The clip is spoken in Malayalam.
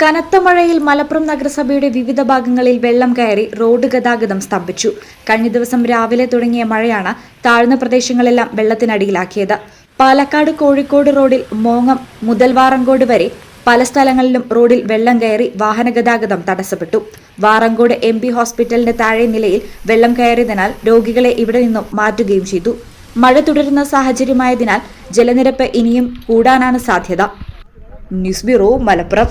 കനത്ത മഴയിൽ മലപ്പുറം നഗരസഭയുടെ വിവിധ ഭാഗങ്ങളിൽ വെള്ളം കയറി റോഡ് ഗതാഗതം സ്തംഭിച്ചു. കഴിഞ്ഞ ദിവസം രാവിലെ തുടങ്ങിയ മഴയാണ് താഴ്ന്ന പ്രദേശങ്ങളെല്ലാം വെള്ളത്തിനടിയിലാക്കിയത്. പാലക്കാട് കോഴിക്കോട് റോഡിൽ മോങ്ങം മുതൽവാറങ്കോട് വരെ പല സ്ഥലങ്ങളിലും റോഡിൽ വെള്ളം കയറി വാഹന ഗതാഗതം തടസ്സപ്പെട്ടു. വാറങ്കോട് എം പി ഹോസ്പിറ്റലിന്റെ താഴെ നിലയിൽ വെള്ളം കയറിയതിനാൽ രോഗികളെ ഇവിടെ നിന്നും മാറ്റുകയും ചെയ്തു. മഴ തുടരുന്ന സാഹചര്യമായതിനാൽ ജലനിരപ്പ് ഇനിയും കൂടാനാണ് സാധ്യത. News bureau Malappuram.